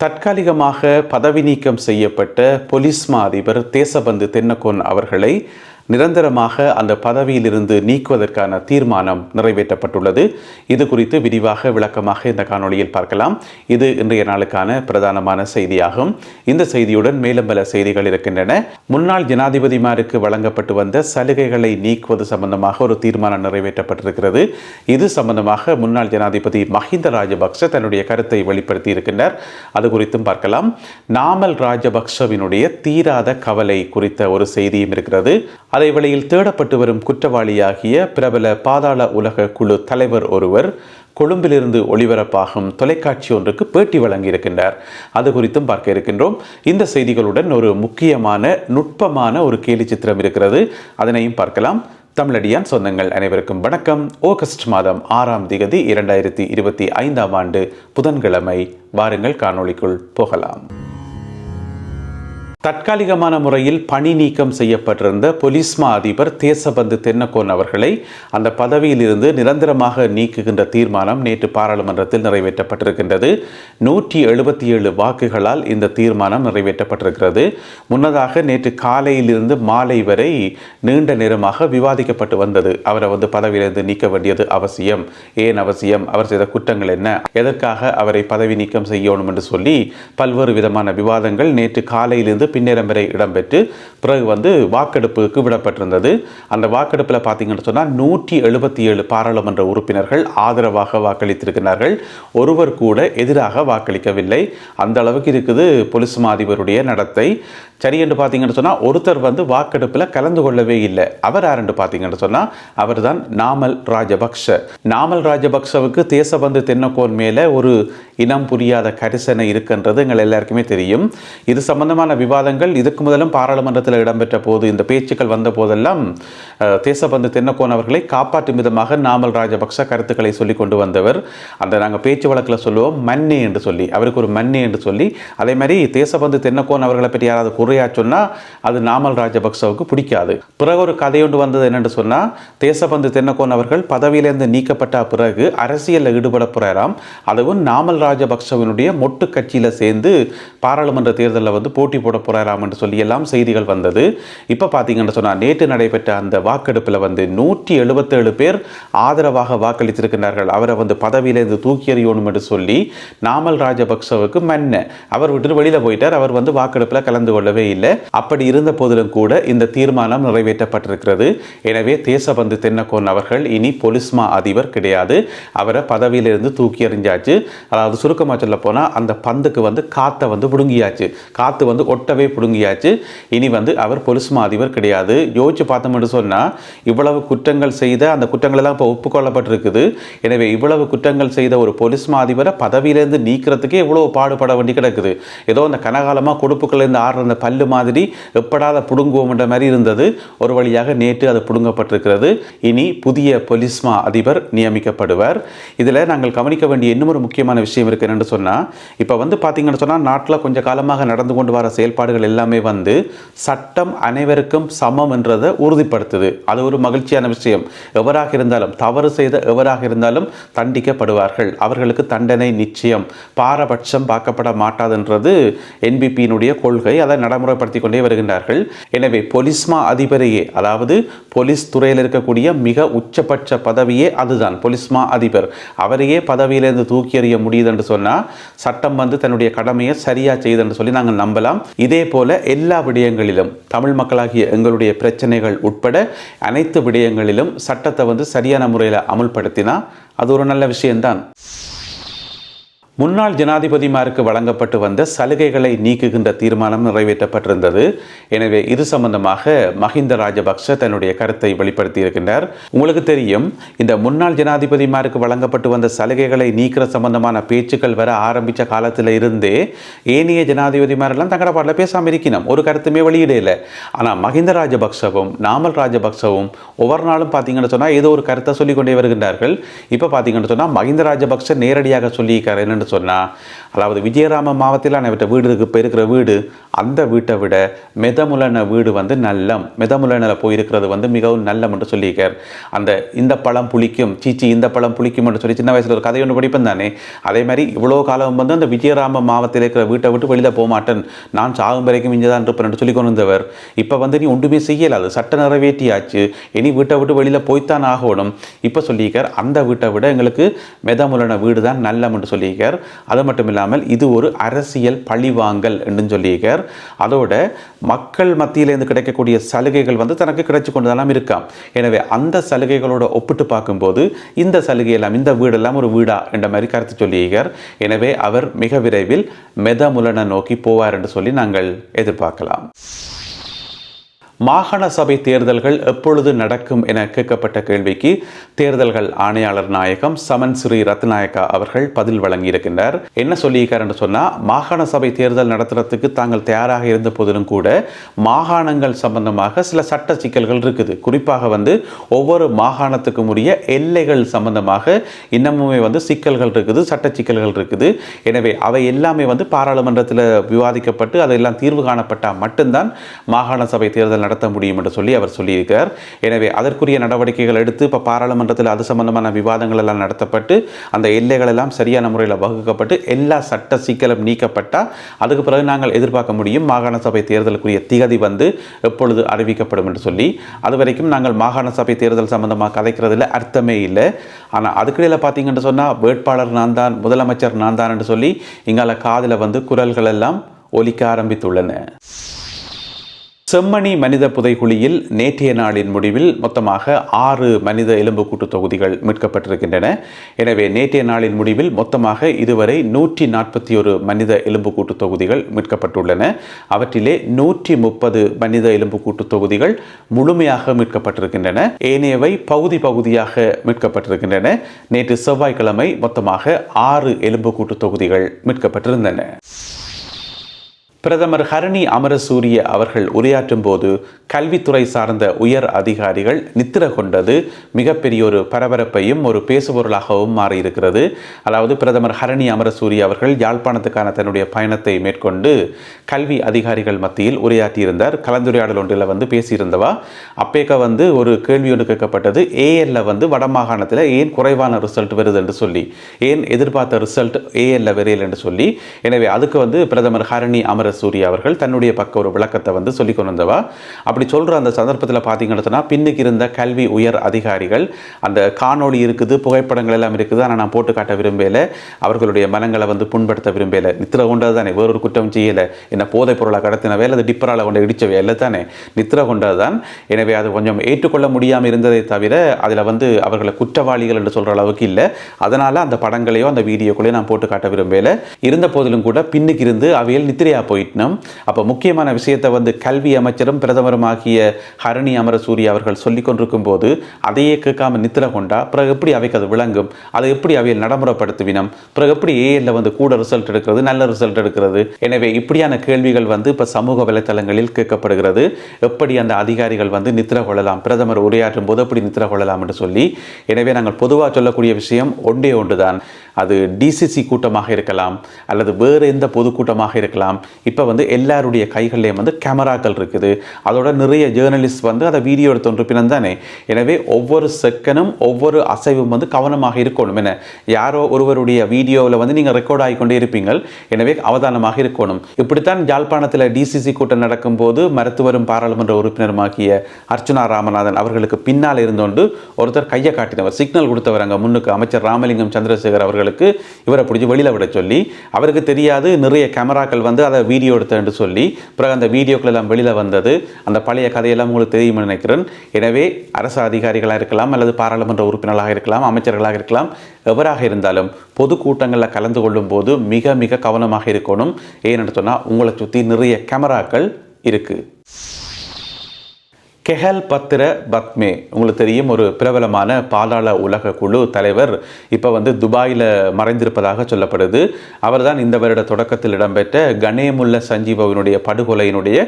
தற்காலிகமாக பதவி நீக்கம் செய்யப்பட்ட பொலிஸ்மா அதிபர் தேசபந்து தென்னக்கோன் அவர்களை நிரந்தரமாக அந்த பதவியிலிருந்து நீக்குவதற்கான தீர்மானம் நிறைவேற்றப்பட்டுள்ளது. இது குறித்து விரிவாக விளக்கமாக இந்த காணொளியில் பார்க்கலாம். இது இன்றைய நாளுக்கான பிரதானமான செய்தியாகும். இந்த செய்தியுடன் மேலும் பல செய்திகள் இருக்கின்றன. முன்னாள் ஜனாதிபதிமாருக்கு வழங்கப்பட்டு வந்த சலுகைகளை நீக்குவது சம்பந்தமாக ஒரு தீர்மானம் நிறைவேற்றப்பட்டிருக்கிறது. இது சம்பந்தமாக முன்னாள் ஜனாதிபதி மஹிந்த ராஜபக்ச தன்னுடைய கருத்தை வெளிப்படுத்தி இருக்கின்றார். அது குறித்தும் பார்க்கலாம். நாமல் ராஜபக்சவினுடைய தீராத கவலை குறித்த ஒரு செய்தியும் இருக்கிறது. அதே வேளையில் தேடப்பட்டு வரும் குற்றவாளியாகிய பிரபல பாதாள உலக குழு தலைவர் ஒருவர் கொழும்பிலிருந்து ஒளிபரப்பாகும் தொலைக்காட்சி ஒன்றுக்கு பேட்டி வழங்கியிருக்கின்றார். அது குறித்தும் பார்க்க இருக்கின்றோம். இந்த செய்திகளுடன் ஒரு முக்கியமான நுட்பமான ஒரு கேலி சித்திரம் இருக்கிறது. அதனையும் பார்க்கலாம். தமிழடியான் சொந்தங்கள் அனைவருக்கும் வணக்கம். ஆகஸ்ட் மாதம் ஆறாம் திகதி இரண்டாயிரத்தி இருபத்தி ஐந்தாம் ஆண்டு புதன்கிழமை. வாருங்கள் காணொளிக்குள் போகலாம். தற்காலிகமான முறையில் பணி நீக்கம் செய்யப்பட்டிருந்த பொலிஸ்மா அதிபர் தேசபந்து தென்னக்கோன் அவர்களை அந்த பதவியிலிருந்து நிரந்தரமாக நீக்குகின்ற தீர்மானம் நேற்று பாராளுமன்றத்தில் நிறைவேற்றப்பட்டிருக்கின்றது. நூற்றி எழுபத்தி ஏழு வாக்குகளால் இந்த தீர்மானம் நிறைவேற்றப்பட்டிருக்கிறது. முன்னதாக நேற்று காலையிலிருந்து மாலை வரை நீண்ட நேரமாக விவாதிக்கப்பட்டு வந்தது. அவரை வந்து பதவியிலிருந்து நீக்க வேண்டியது அவசியம். ஏன் அவசியம்? அவர் செய்த குற்றங்கள் என்ன? எதற்காக அவரை பதவி நீக்கம் செய்யணும் என்று சொல்லி பல்வேறு விதமான விவாதங்கள் நேற்று காலையிலிருந்து பின்னேறம் வரை இடம்பெற்று பிறகு வந்து வாக்கெடுப்புக்கு விடப்பட்டிருந்தது. அந்த வாக்கெடுப்பில் பார்த்தீங்கன்னு சொன்னால் நூற்றி எழுபத்தி ஏழு பாராளுமன்ற உறுப்பினர்கள் ஆதரவாக வாக்களித்திருக்கிறார்கள். ஒருவர் கூட எதிராக வாக்களிக்கவில்லை. அந்த அளவுக்கு இருக்குது பொலிஸ் மா அதிபருடைய நடத்தை. சரி என்று பார்த்தீங்கன்னு சொன்னால் ஒருத்தர் வந்து வாக்கெடுப்பில் கலந்து கொள்ளவே இல்லை. அவர் யாருன்னு பார்த்தீங்கன்னு சொன்னால் அவர் தான் நாமல் ராஜபக்ஷ. நாமல் ராஜபக்ஷவுக்கு தேசபந்து தென்னக்கோன் மேலே ஒரு இனம் புரியாத கரிசனை இருக்கின்றது எங்கள் எல்லாருக்குமே தெரியும். இது சம்பந்தமான விவாதங்கள் இதுக்கு முதலும் பாராளுமன்றத்தில் இடம்பெற்ற போது இந்த பேச்சுக்கள் வந்த போதெல்லாம் தேசபந்து தென்னக்கோன் அவர்களை காப்பாற்றும் விதமாக நாமல் ராஜபக்ஷ கருத்துக்களை சொல்லி கொண்டு வந்தவர். அந்த நாங்கள் பேச்சு வழக்கில் சொல்லுவோம் மன்னே என்று சொல்லி. அவருக்கு ஒரு மன்னே என்று சொல்லி. அதே மாதிரி தேசபந்து தென்னக்கோன் அவர்களை பற்றி யாராவது குறையா சொன்னால் அது நாமல் ராஜபக்சவுக்கு பிடிக்காது. பிறகு ஒரு கதையொன்று வந்தது என்னென்னு சொன்னால் தேசபந்து தென்னக்கோன் அவர்கள் பதவியிலிருந்து நீக்கப்பட்ட பிறகு அரசியலில் ஈடுபட போகிறாராம் அதுவும் நாமல் ராஜபக்சவினுடைய மொட்டு கட்சியில் சேர்ந்து பாராளுமன்ற தேர்தலில் வந்து போட்டி போட போகிறாராம் என்று சொல்லி எல்லாம் செய்திகள் வந்தது. இப்போ பார்த்தீங்கன்னு சொன்னால் நேற்று நடைபெற்ற அந்த வாக்கெடுப்பில் வந்து நூற்றி எழுபத்தேழு பேர் ஆதரவாக வாக்களித்திருக்கிறார்கள் அவரை வந்து பதவியிலிருந்து தூக்கி எறியணும் என்று சொல்லி நாமல் ராஜபக்சவுக்கு மன்ன. அவர் விட்டு வெளியில் போயிட்டார். அவர் வந்து வாக்கெடுப்பில் கலந்து கொள்ளவே இல்லை. அப்படி இருந்த போதிலும் கூட இந்த தீர்மானம் நிறைவேற்றப்பட்டிருக்கிறது. எனவே தேசபந்து தென்னக்கோன் அவர்கள் இனி பொலிஸ்மா அதிபர் கிடையாது. அவரை பதவியிலிருந்து தூக்கி எறிஞ்சாச்சு. அதாவது சுருக்கமாக சொல்ல போனால் அந்த பந்துக்கு வந்து காற்றை வந்து பிடுங்கியாச்சு. காற்று வந்து ஒட்ட ஃபுல்லாகவே பிடுங்கியாச்சு. இனி வந்து அவர் பொலிஸ்மா அதிபர் கிடையாது. யோசிச்சு பார்த்தோம்னு சொன்னால் இவ்வளவு குற்றங்கள் செய்த அந்த குற்றங்கள் எல்லாம் இப்போ ஒப்புக்கொள்ளப்பட்டிருக்குது. எனவே இவ்வளவு குற்றங்கள் செய்த ஒரு பொலிஸ்மா அதிபரை பதவியிலேருந்து நீக்கிறதுக்கே இவ்வளவு பாடுபட வேண்டி கிடக்குது. ஏதோ அந்த கனகாலமாக கொடுப்புக்கள்லேருந்து ஆடுற அந்த பல்லு மாதிரி எப்படாத புடுங்குவோம்ன்ற மாதிரி இருந்தது. ஒரு வழியாக நேற்று அது புடுங்கப்பட்டிருக்கிறது. இனி புதிய பொலிஸ்மா அதிபர் நியமிக்கப்படுவார். இதில் நாங்கள் கவனிக்க வேண்டிய இன்னும் ஒரு முக்கியமான விஷயம் இருக்கு என்னன்னு சொன்னால் இப்போ வந்து பார்த்தீங்கன்னு சொன்னால் நாட்டில் கொஞ்சம் காலமாக நடந்து கொண்டு வர செயல்பாடு செயல்பாடுகள் எல்லாமே வந்து சட்டம் அனைவருக்கும் சமம் என்றதை உறுதிப்படுத்துது. அது ஒரு மகிழ்ச்சியான விஷயம். எவராக இருந்தாலும் தவறு செய்த எவராக இருந்தாலும் தண்டிக்கப்படுவார்கள். அவர்களுக்கு தண்டனை நிச்சயம். பாரபட்சம் பார்க்கப்பட மாட்டாதுன்றது என்பிபியினுடைய கொள்கை. அதை நடைமுறைப்படுத்தி கொண்டே வருகின்றார்கள். எனவே பொலிஸ்மா அதிபரையே அதாவது போலீஸ் துறையில் இருக்கக்கூடிய மிக உச்சபட்ச பதவியே அதுதான். பொலிஸ்மா அதிபர். அவரையே பதவியிலிருந்து தூக்கி எறிய முடியுது என்று சொன்னால் சட்டம் வந்து தன்னுடைய கடமையை சரியா செய்யுது என்று சொல்லி நாங்கள் நம்பலாம். இதே போல எல்லா விடயங்களிலும் தமிழ் மக்களாகிய எங்களுடைய பிரச்சனைகள் உட்பட அனைத்து விடயங்களிலும் சட்டத்தை வந்து சரியான முறையில் அமுல்படுத்தினா அது ஒரு நல்ல விஷயம்தான். முன்னாள் ஜனாதிபதிமாருக்கு வழங்கப்பட்டு வந்த சலுகைகளை நீக்குகின்ற தீர்மானம் நிறைவேற்றப்பட்டிருந்தது. எனவே இது சம்பந்தமாக மஹிந்த ராஜபக்ஷ தன்னுடைய கருத்தை வெளிப்படுத்தி இருக்கின்றார் உங்களுக்கு தெரியும் இந்த முன்னாள் ஜனாதிபதிமாருக்கு வழங்கப்பட்டு வந்த சலுகைகளை நீக்கிற சம்பந்தமான பேச்சுக்கள் வர ஆரம்பித்த காலத்தில் இருந்தே ஏனைய ஜனாதிபதிமாரெல்லாம் தங்கட பாட்டில் பேசாமல் இருக்கணும் ஒரு கருத்துமே வெளியிடல ஆனால் மஹிந்த ராஜபக்சவும் நாமல் ராஜபக்சவும் ஒவ்வொரு நாளும் பார்த்தீங்கன்னு சொன்னால் ஏதோ ஒரு கருத்தை சொல்லிக்கொண்டே வருகின்றார்கள். இப்போ பார்த்தீங்கன்னு சொன்னால் மஹிந்த ராஜபக்ஷ நேரடியாக சொல்லியிருக்காரு. என்னென்னு என்று சொன்னால் அதாவது விஜயராம மாவட்டத்தில் அவற்றை வீடு இருக்கு இப்போ இருக்கிற வீடு அந்த வீட்டை விட மெதமுலன வீடு வந்து நல்லம். மெதமுலனில் போயிருக்கிறது வந்து மிகவும் நல்லம் என்று சொல்லியிருக்கார். அந்த இந்த பழம் புளிக்கும் சீச்சி இந்த பழம் புளிக்கும் என்று சொல்லி சின்ன வயசில் ஒரு கதை ஒன்று படிப்பேன் தானே அதே மாதிரி இவ்வளோ காலம் வந்து அந்த விஜயராம மாவத்தில் இருக்கிற வீட்டை விட்டு வெளியில் போக மாட்டேன். நான் சாகும் வரைக்கும் இங்கே தான் இருப்பேன் என்று சொல்லி கொண்டு வந்தவர் இப்போ வந்து நீ ஒன்றுமே செய்யலாது சட்ட நிறைவேற்றியாச்சு. இனி வீட்டை விட்டு வெளியில் போய்த்தான் ஆகணும். இப்போ சொல்லியிருக்கார் அந்த வீட்டை விட எங்களுக்கு மெதமுலன வீடு தான் நல்லம் என்று சொல்லியிருக்கார். அது மட்டும் இல்லாமல் இது ஒரு அரசியல் பழிவாங்கல் என்று சொல்லியிருக்கார். அதோட மக்கள் மத்தியிலேருந்து கிடைக்கக்கூடிய சலுகைகள் வந்து தனக்கு கிடைச்சு கொண்டுதான் இருக்காம் எனவே அந்த சலுகைகளோட ஒப்பிட்டு பார்க்கும்போது இந்த சலுகை எல்லாம் இந்த வீடெல்லாம் ஒரு வீடா என்ற மாதிரி கருத்து சொல்லியிருக்கார். எனவே அவர் மிக விரைவில் மெதமுலனை நோக்கி போவார் என்று சொல்லி நாங்கள் எதிர்பார்க்கலாம். மாகாண சபை தேர்தல்கள் எப்பொழுது நடக்கும் என கேட்கப்பட்ட கேள்விக்கு தேர்தல்கள் ஆணையாளர் நாயகம் சமன் ஸ்ரீ ரத்நாயக்கா அவர்கள் பதில் வழங்கியிருக்கின்றார். என்ன சொல்லியிருக்கார் என்று சொன்னால் மாகாண சபை தேர்தல் நடத்துறதுக்கு தாங்கள் தயாராக இருந்த போதிலும் கூட மாகாணங்கள் சம்பந்தமாக சில சட்ட சிக்கல்கள் இருக்குது. குறிப்பாக வந்து ஒவ்வொரு மாகாணத்துக்கும் உரிய எல்லைகள் சம்பந்தமாக இன்னமுமே வந்து சிக்கல்கள் இருக்குது சட்ட சிக்கல்கள் இருக்குது. எனவே அவை எல்லாமே வந்து பாராளுமன்றத்தில் விவாதிக்கப்பட்டு அதெல்லாம் தீர்வு காணப்பட்டால் மட்டும்தான் மாகாண சபை தேர்தல் நடத்த முடியும் என்று சொல்லி அவர் சொல்லியிருக்கார். எனவே அதற்குரிய நடவடிக்கைகள் எடுத்து இப்போ பாராளுமன்றத்தில் அது சம்பந்தமான விவாதங்கள் எல்லாம் நடத்தப்பட்டு அந்த எல்லைகள் எல்லாம் சரியான முறையில் வகுக்கப்பட்டு எல்லா சட்ட சிக்கலும் நீக்கப்பட்டால் அதுக்கு பிறகு நாங்கள் எதிர்பார்க்க முடியும். மாகாண சபை தேர்தலுக்குரிய திகதி வந்து எப்பொழுது அறிவிக்கப்படும் என்று சொல்லி அது வரைக்கும் நாங்கள் மாகாண சபை தேர்தல் சம்பந்தமாக கதைக்கிறதுல அர்த்தமே இல்லை. ஆனால் அதுக்கிடையில் பார்த்தீங்கன்னு சொன்னால் வேட்பாளர் நான் தான் முதலமைச்சர் நான் தான் என்று சொல்லி இங்கால காதில் வந்து குரல்கள் எல்லாம் ஒலிக்க ஆரம்பித்துள்ளன. செம்மணி மனித புதைகுழியில் நேற்றைய நாளின் முடிவில் மொத்தமாக ஆறு மனித எலும்புக்கூட்டு தொகுதிகள் மீட்கப்பட்டிருக்கின்றன. எனவே நேற்றைய நாளின் முடிவில் மொத்தமாக இதுவரை நூற்றி நாற்பத்தி ஒரு மனித எலும்புக்கூட்டு தொகுதிகள் மீட்கப்பட்டுள்ளன. அவற்றிலே நூற்றி முப்பது மனித எலும்புக்கூட்டு தொகுதிகள் முழுமையாக மீட்கப்பட்டிருக்கின்றன. ஏனையவை பகுதி பகுதியாக மீட்கப்பட்டிருக்கின்றன. நேற்று செவ்வாய்க்கிழமை மொத்தமாக ஆறு எலும்புக்கூட்டு தொகுதிகள் மீட்கப்பட்டிருந்தன. பிரதமர் ஹரணி அமரசூரிய அவர்கள் உரையாற்றும் போது கல்வித்துறை சார்ந்த உயர் அதிகாரிகள் நித்திர கொண்டது. மிகப்பெரிய ஒரு பரபரப்பையும் ஒரு பேசுபொருளாகவும் மாறியிருக்கிறது. அதாவது பிரதமர் ஹரணி அமரசூரிய அவர்கள் யாழ்ப்பாணத்துக்கான தன்னுடைய பயணத்தை மேற்கொண்டு கல்வி அதிகாரிகள் மத்தியில் உரையாற்றியிருந்தார். கலந்துரையாடல் ஒன்றில் வந்து பேசியிருந்தவா? அப்பேக்க வந்து ஒரு கேள்வி ஒன்று கேட்கப்பட்டது. ஏஎல்ல வந்து வடமாகாணத்தில் ஏன் குறைவான ரிசல்ட் வருது என்று சொல்லி ஏன் எதிர்பார்த்த ரிசல்ட் ஏஎல்ல வரையில் என்று சொல்லி. எனவே அதுக்கு வந்து பிரதமர் ஹரணி அமர சூரிய அவர்கள் தன்னுடைய பக்க ஒரு விளக்கத்தை வந்து சொல்லி கொண்டு வந்தவா அப்படி சொல்கிற அந்த சந்தர்ப்பத்தில் பார்த்தீங்கன்னு சொன்னால் பின்னுக்கு இருந்த கல்வி உயர் அதிகாரிகள் அந்த காணொளி இருக்குது புகைப்படங்கள் எல்லாம் இருக்குது ஆனால் நான் போட்டு காட்ட விரும்பலை. அவர்களுடைய மனங்களை வந்து புண்படுத்த விரும்பலை. நித்திர கொண்டது தானே வேறொரு குற்றம் செய்யலை. என்ன போதைப் பொருளை கடத்தினவே அல்லது டிப்பரால் கொண்டு இடிச்சவே இல்லை தானே? நித்திர கொண்டது தான் எனவே அது கொஞ்சம் ஏற்றுக்கொள்ள முடியாமல் இருந்ததை தவிர அதில் வந்து அவர்களை குற்றவாளிகள் என்று சொல்கிற அளவுக்கு இல்லை. அதனால் அந்த படங்களையோ அந்த வீடியோக்களையோ நான் போட்டு காட்ட விரும்பலை. இருந்த போதிலும் கூட பின்னுக்கு இருந்து அவையில் நித்திரையா போயிட்டோம் அப்போ முக்கியமான விஷயத்தை வந்து கல்வி அமைச்சரும் பிரதமருமாகிய ஹரணி அமரசூரி அவர்கள் சொல்லி கொண்டிருக்கும் போது அதையே கேட்காம நித்திர கொண்டா பிறகு எப்படி அவைக்கு அது விளங்கும்? அதை எப்படி அவையில் நடைமுறைப்படுத்துவினம்? பிறகு எப்படி ஏஎல்ல வந்து கூட ரிசல்ட் எடுக்கிறது நல்ல ரிசல்ட் எடுக்கிறது? எனவே இப்படியான கேள்விகள் வந்து இப்போ சமூக வலைத்தளங்களில் கேட்கப்படுகிறது. எப்படி அந்த அதிகாரிகள் வந்து நித்திர கொள்ளலாம்? பிரதமர் உரையாற்றும் போது எப்படி நித்திர கொள்ளலாம் என்று சொல்லி. எனவே நாங்கள் பொதுவாக சொல்லக்கூடிய விஷயம் ஒன்றே ஒன்றுதான். அது டிசிசி கூட்டமாக இருக்கலாம் அல்லது வேறு எந்த பொதுக்கூட்டமாக இருக்கலாம். இப்போ வந்து எல்லாருடைய கைகள்லேயும் வந்து கேமராக்கள் இருக்குது. அதோட நிறைய ஜேர்னலிஸ்ட் வந்து அதை வீடியோ எடுத்து தானே எனவே ஒவ்வொரு செகண்டும் ஒவ்வொரு அசைவும் வந்து கவனமாக இருக்கணும் என. யாரோ ஒருவருடைய வீடியோவில் வந்து நீங்கள் ரெக்கார்ட் ஆகிக்கொண்டே இருப்பீங்கள். எனவே அவதானமாக இருக்கணும். இப்படித்தான் யாழ்ப்பாணத்தில் டிசிசி கூட்டம் நடக்கும்போது மருத்துவரும் பாராளுமன்ற உறுப்பினருமாகிய அர்ச்சனா ராமநாதன் அவர்களுக்கு பின்னால் இருந்தோண்டு ஒருத்தர் கையை காட்டினவர் சிக்னல் கொடுத்தவர் அங்கே முன்னுக்கு அமைச்சர் ராமலிங்கம் சந்திரசேகர் அவர்களுக்கு இவரை பிடிச்சி வெளியில் விட சொல்லி அவருக்கு தெரியாது நிறைய கேமராக்கள் வந்து அதை வீடியோ எடுத்தேன் சொல்லி பிறகு அந்த வீடியோக்கள் எல்லாம் வெளியில் வந்தது. அந்த பழைய கதையெல்லாம் உங்களுக்கு தெரியும்னு நினைக்கிறேன். எனவே அரசு அதிகாரிகளாக இருக்கலாம் அல்லது பாராளுமன்ற உறுப்பினர்களாக இருக்கலாம் அமைச்சர்களாக இருக்கலாம் எவராக இருந்தாலும் பொதுக்கூட்டங்களில் கலந்து கொள்ளும் போது மிக மிக கவனமாக இருக்கணும். ஏன்னு சொன்னால் உங்களை சுற்றி நிறைய கேமராக்கள் இருக்குது கெஹல் பத்திர பத்மே. உங்களுக்கு தெரியும் ஒரு பிரபலமான பாதாள உலக குழு தலைவர் இப்போ வந்து துபாயில் மறைந்திருப்பதாக சொல்லப்படுது. அவர்தான் இந்த வருட தொடக்கத்தில் இடம்பெற்ற கணேமுல்ல சஞ்சீவவினுடைய படுகொலையினுடைய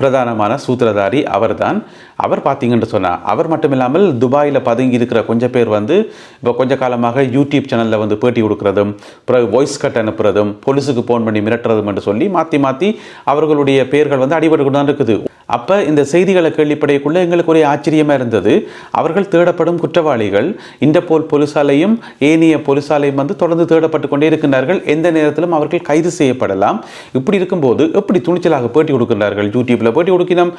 பிரதானமான சூத்திரதாரி அவர்தான். அவர் பார்த்தீங்கன்னு சொன்னால் அவர் மட்டும் இல்லாமல் துபாயில் பதுங்கி இருக்கிற கொஞ்சம் பேர் வந்து இப்போ கொஞ்ச காலமாக யூடியூப் சேனலில் வந்து பேட்டி கொடுக்குறதும் பிறகு வாய்ஸ் கட் அனுப்புறதும் போலீஸுக்கு ஃபோன் பண்ணி மிரட்டுறதும் என்று சொல்லி மாற்றி மாற்றி அவர்களுடைய பெயர்கள் வந்து அடிபட்டு கொண்டு தான் இருக்குது. அப்போ இந்த செய்திகளை கேள்விப்படையக்குள்ள எங்களுக்கு ஒரே ஆச்சரியமாக இருந்தது. அவர்கள் தேடப்படும் குற்றவாளிகள் இன்டர்போல் போலீசாலையும் ஏனைய போலீசாலையும் வந்து தொடர்ந்து தேடப்பட்டு கொண்டே இருக்கின்றார்கள். எந்த நேரத்திலும் அவர்கள் கைது செய்யப்படலாம். இப்படி இருக்கும்போது எப்படி துணிச்சலாக பேட்டி கொடுக்கின்றார்கள்? யூடியூப்பில் பேட்டி கொடுக்கணும்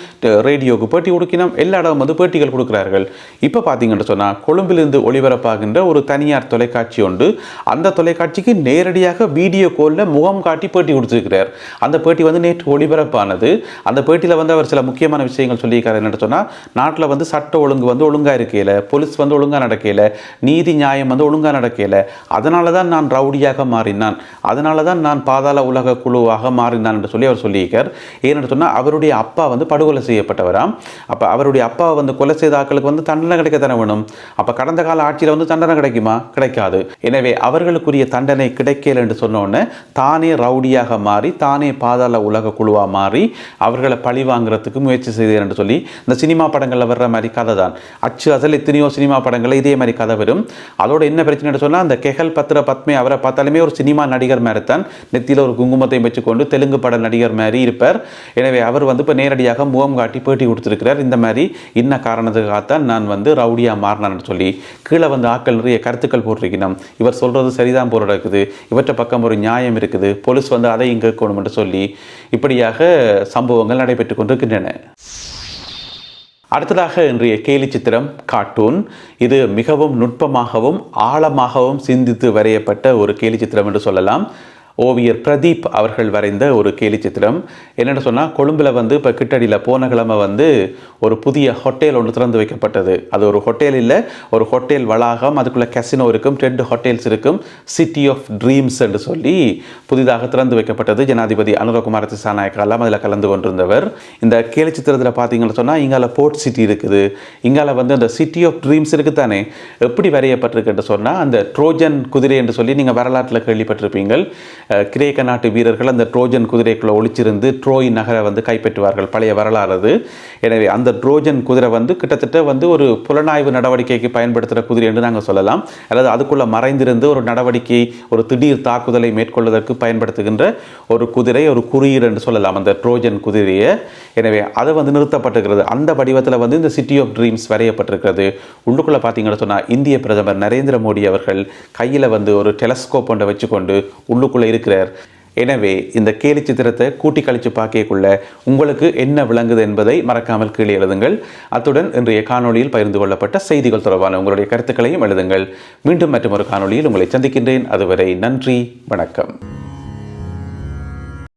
ரேடியோவுக்கு பேட்டி கொடுக்கணும் எல்லா இடம் வந்து பேட்டிகள் கொடுக்கிறார்கள். இப்போ பார்த்தீங்கன்னு சொன்னால் கொழும்பிலிருந்து ஒளிபரப்பாகின்ற ஒரு தனியார் தொலைக்காட்சி உண்டு அந்த தொலைக்காட்சிக்கு நேரடியாக வீடியோ கோலில் முகம் காட்டி பேட்டி கொடுத்துருக்கிறார். அந்த பேட்டி வந்து நேற்று ஒளிபரப்பானது. அந்த பேட்டியில் வந்து அவர் சில முக்கியமான விஷயங்கள் சொல்லியிருக்காரு என்னன்னு சொன்னால் நாட்டில் வந்து சட்ட ஒழுங்கு வந்து ஒழுங்காக இருக்கையில் போலீஸ் வந்து ஒழுங்காக நடக்கையில் நீதி நியாயம் வந்து ஒழுங்காக நடக்கையில் அதனால தான் நான் ரவுடியாக மாறினான் அதனால தான் நான் பாதாள உலக குழுவாக மாறினான் என்று சொல்லி அவர் சொல்லியிருக்கார். ஏன்னு சொன்னால் அவருடைய அப்பா வந்து படுகொலை செய்யப்பட்டவராம். அப்போ அவருடைய அப்பாவை வந்து கொலை செய்த ஆட்களுக்கு வந்து தண்டனை கிடைக்க தானே வேணும்? அப்போ கடந்த கால ஆட்சியில் வந்து தண்டனை கிடைக்குமா? கிடைக்காது. எனவே அவர்களுக்குரிய தண்டனை கிடைக்கல என்று சொன்னோடனே தானே ரவுடியாக மாறி தானே பாதாள உலக குழுவாக மாறி அவர்களை பழி வாங்குறதுக்கு முயற்சி செய்தேன் என்று சொல்லி இந்த சினிமா படங்களில் வர்ற மாதிரி கதை தான். அச்சு அசல் எத்தனையோ சினிமா படங்களில் இதே மாதிரி கதை வரும். அதோட என்ன பிரச்சனை சொன்னால் அந்த கெஹல் பத்ர பத்மே அவரை பார்த்தாலுமே ஒரு சினிமா நடிகர் மாதிரி தான் நெத்தியில் ஒரு குங்குமத்தையும் வச்சுக்கொண்டு தெலுங்கு பட நடிகர் மாதிரி இருப்பார். எனவே அவர் வந்து இப்போ நேரடியாக முகம் காட்டி பேட்டி கொடுத்துருக்கிறார். இந்த மாதிரி இன்ன காரணத்துக்காகத்தான் நான் வந்து ரவுடியாக மாறினான்னு சொல்லி கீழே வந்து ஆக்கள் நிறைய கருத்துக்கள் போட்டிருக்கணும். இவர் சொல்கிறது சரிதான் போல இருக்குது இவற்றை பக்கம் ஒரு நியாயம் இருக்குது. போலீஸ் வந்து அதை இங்கே இருக்கணும் என்று சொல்லி இப்படியாக சம்பவங்கள் நடைபெற்று கொண்டிருக்கின்றன. அடுத்ததாக இன்றைய கேலி சித்திரம் கார்ட்டூன் இது மிகவும் நுட்பமாகவும் ஆழமாகவும் சிந்தித்து வரையப்பட்ட ஒரு கேலி சித்திரம் என்று சொல்லலாம். ஓவியர் பிரதீப் அவர்கள் வரைந்த ஒரு கேலி சித்திரம். என்னென்னு சொன்னால் கொழும்பில் வந்து இப்போ கிட்டடியில் போன கிழமை வந்து ஒரு புதிய ஹோட்டல் ஒன்று திறந்து வைக்கப்பட்டது. அது ஒரு ஹோட்டல் இல்லை ஒரு ஹோட்டல் வளாகம் அதுக்குள்ளே கசினோ இருக்கும் ரெண்டு ஹோட்டல்ஸ் இருக்கும் சிட்டி ஆஃப் ட்ரீம்ஸ் என்று சொல்லி புதிதாக திறந்து வைக்கப்பட்டது. ஜனாதிபதி அனுரகுமார திசாநாயக்கெல்லாம் அதில் கலந்து கொண்டிருந்தவர். இந்த கேலி சித்திரத்தில் பார்த்தீங்கன்னு சொன்னால் இங்கால போர்ட் சிட்டி இருக்குது. இங்கால வந்து அந்த சிட்டி ஆஃப் ட்ரீம்ஸ் இருக்குது தானே எப்படி வரையப்பட்டிருக்குன்னு சொன்னால் அந்த ட்ரோஜன் குதிரை என்று சொல்லி நீங்கள் வரலாற்றில் கேள்விப்பட்டிருப்பீங்கள். கிரேக்க நாட்டு வீரர்கள் அந்த ட்ரோஜன் குதிரைக்குள்ளே ஒழிச்சிருந்து ட்ரோய் நகரை வந்து கைப்பற்றுவார்கள் பழைய வரலாறு அது. எனவே அந்த ட்ரோஜன் குதிரை வந்து கிட்டத்தட்ட வந்து ஒரு புலனாய்வு நடவடிக்கைக்கு பயன்படுத்துகிற குதிரை என்று நாங்கள் சொல்லலாம். அதாவது அதுக்குள்ளே மறைந்திருந்து ஒரு நடவடிக்கை ஒரு திடீர் தாக்குதலை மேற்கொள்வதற்கு பயன்படுத்துகின்ற ஒரு குதிரை ஒரு குறியீடு என்று சொல்லலாம் அந்த ட்ரோஜன் குதிரையை. எனவே அது வந்து நிறுத்தப்பட்டிருக்கிறது. அந்த வடிவத்தில் வந்து இந்த சிட்டி ஆஃப் ட்ரீம்ஸ் வரையப்பட்டிருக்கிறது. உள்ளுக்குள்ளே பார்த்தீங்கன்னு சொன்னால் இந்திய பிரதமர் நரேந்திர மோடி அவர்கள் கையில் வந்து ஒரு டெலஸ்கோப் ஒன்றை வச்சுக்கொண்டு உள்ளுக்குள்ளே இருக்கிறார். எனவே இந்த கேலி சித்திரத்தை கூட்டி கழித்து பார்க்கக்குள்ள உங்களுக்கு என்ன விளங்குது என்பதை மறக்காமல் கீழே எழுதுங்கள். அத்துடன் இன்றைய காணொளியில் பகிர்ந்து கொள்ளப்பட்ட செய்திகள் தொடர்பான உங்களுடைய கருத்துக்களையும் எழுதுங்கள். மீண்டும் மற்றும் ஒரு காணொளியில் உங்களை சந்திக்கின்றேன். அதுவரை நன்றி வணக்கம்.